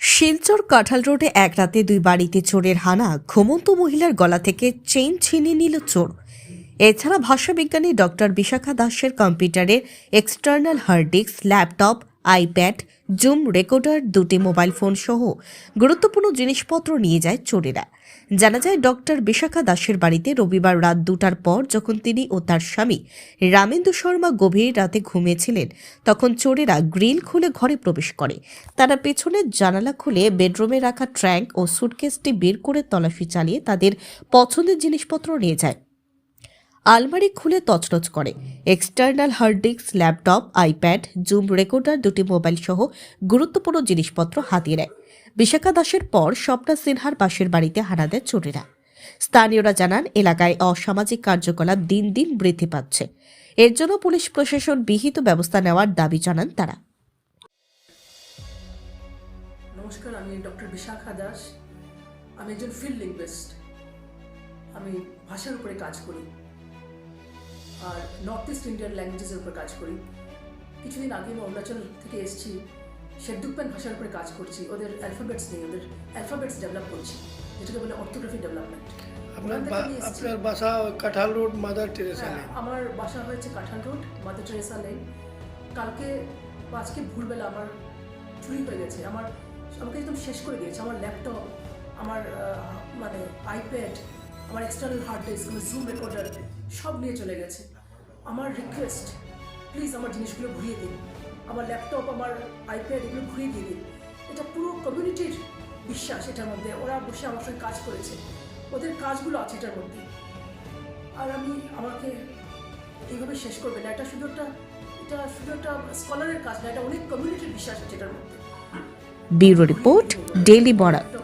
শিলচর কাঁঠাল রোডে এক রাতে দুই বাড়িতে চোরের হানা ঘুমন্ত মহিলার গলা থেকে চেইন ছিনিয়ে নিল চোর। এছাড়া ভাষাবিজ্ঞানী ডক্টর বিশাখা দাসের কম্পিউটারের external hard disk, laptop iPad, zoom recorder, দুটি মোবাইল ফোন সহ গুরুত্বপূর্ণ জিনিসপত্র নিয়ে যায় চোরেরা। জানা যায়, ডক্টর বিশাখা দাসের বাড়িতে রবিবার রাত দুটার পর যখন তিনি ও তার স্বামী রামেন্দু শর্মা গভীর রাতে ঘুমিয়েছিলেন, তখন চোরেরা গ্রিল খুলে ঘরে প্রবেশ করে। তারা পেছনের জানালা খুলে বেডরুমে রাখা ট্র্যাঙ্ক ও সুটকেসটি বের করে তল্লাশি চালিয়ে তাদের পছন্দের জিনিসপত্র নিয়ে যায়। আলমারি খুলে তছনছ করে। External hard disk, laptop, iPad, zoom recorder, দুটি মোবাইল সহ গুরুত্বপূর্ণ জিনিসপত্র হাতিয়ে নেয়। বিশাখা দাসের পর স্বপ্না সিনহার পাশের বাড়িতে হানা দেয় চোরেরা। স্থানীয়রা জানান, এলাকায় অসামাজিক কার্যকলাপ দিন দিন বৃদ্ধি পাচ্ছে। এর জন্য পুলিশ প্রশাসন বিহিত ব্যবস্থা নেওয়ার দাবি জানান তারা। নমস্কার, আমি ডক্টর বিশাখা দাস। আমি একজন ফিল্ড লিঙ্গুইস্ট। আমি ভাষার উপরে কাজ করি। আর নর্থ ইস্ট ইন্ডিয়ান ল্যাঙ্গুয়েজেসের উপর কাজ করি। কিছুদিন আগে আমি অরুণাচল থেকে এসেছি শেরদুকপ্যান ভাষার উপরে কাজ করছি ওদের অ্যালফাবেটস নিয়ে ওদের অ্যালফাবেটস ডেভেলপ করছি যেটাকে বলে অর্থোগ্রাফি ডেভেলপমেন্ট আপনার বাসা কাঁঠাল রোড মাদার টেরেসা হ্যাঁ, আমার বাসা হয়েছে Kathal road Mother Teresa lane কালকে আজকে ভোরবেলা আমার চুরি হয়ে গেছে। আমার আমাকে একদম শেষ করে দিয়েছে। আমার ল্যাপটপ আমার মানে আইপ্যাড আমার এক্সটার্নাল হার্ড ডিস্ক আমার জুম রেকর্ডার সব নিয়ে চলে গেছে। আমার রিকোয়েস্ট প্লিজ আমার জিনিসগুলো ঘুরিয়ে দিন। আমার ল্যাপটপ আমার আইপ্যাড এগুলো ঘুরিয়ে দিয়ে দিন। এটা পুরো কমিউনিটির বিশ্বাস এটার মধ্যে। ওরা বসে আমার সঙ্গে কাজ করেছে। ওদের কাজগুলো আছে এটার মধ্যে। আর আমি, আমাকে এইভাবে শেষ করবে না। এটা শুধু একটা, এটা শুধু একটা স্কলারের কাজ না, এটা অনেক কমিউনিটির বিশ্বাস আছে এটার মধ্যে। Bureau report, daily Barak